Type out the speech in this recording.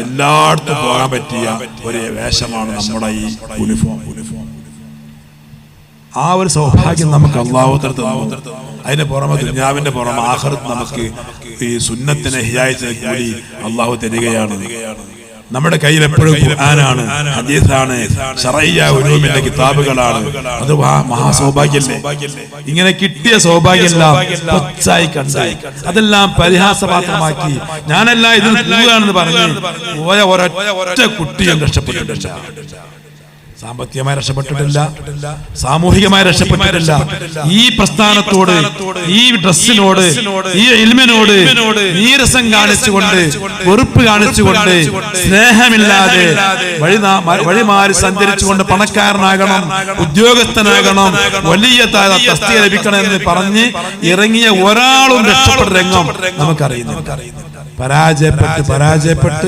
എല്ലായിടത്തും പോകാൻ പറ്റിയ ഒരു വേഷമാണ് നമ്മുടെ ഈ യൂണിഫോം യൂണിഫോം ആ ഒരു സൗഭാഗ്യം നമുക്ക് അള്ളാഹുത്തരത്ത് അതിന്റെ പുറമെ ദുഞ്ഞാവിന്റെ പുറമെ ആഹ്റത്ത് നമുക്ക് ഈ സുന്നത്തിനെ ഹിയായത്തിന് കൂടി അള്ളാഹു തരികയാണ്. നമ്മുടെ കയ്യിൽ എപ്പോഴും ഖുർആനാണ് ഹദീസാണ്. ഷറയ്യ ഉലൂമിന്റെ കിതാബുകളാണ്. അത് മഹാ- മഹാസൗഭാഗ്യല്ലേ? ഇങ്ങനെ കിട്ടിയ സൗഭാഗ്യമെല്ലാം കൊച്ചായി കണ്ടായി അതെല്ലാം പരിഹാസപാത്രമാക്കി ഞാനെല്ലാം ഇതിൽ പറഞ്ഞു പറഞ്ഞ് പോയ ഒരൊറ്റ കുട്ടിയും രക്ഷപ്പെട്ടിട്ടില്ല സാമ്പത്തികമായി രക്ഷപ്പെട്ടിട്ടില്ല സാമൂഹികമായി രക്ഷപ്പെട്ടിട്ടില്ല. ഈ പ്രസ്ഥാനത്തോട് ഈ ഡ്രസ്സിനോട് ഈ ഇൽമിനോട് നീരസം കാണിച്ചുകൊണ്ട് വെറുപ്പ് കാണിച്ചുകൊണ്ട് സ്നേഹമില്ലാതെ വഴി വഴിമാറി സഞ്ചരിച്ചുകൊണ്ട് പണക്കാരനാകണം ഉദ്യോഗസ്ഥനാകണം വലിയ തസ്തി ലഭിക്കണം എന്ന് പറഞ്ഞ് ഇറങ്ങിയ ഒരാളും രക്ഷപ്പെട്ട രംഗം നമുക്കറിയുന്നു പരാജയപ്പെട്ട് പരാജയപ്പെട്ട്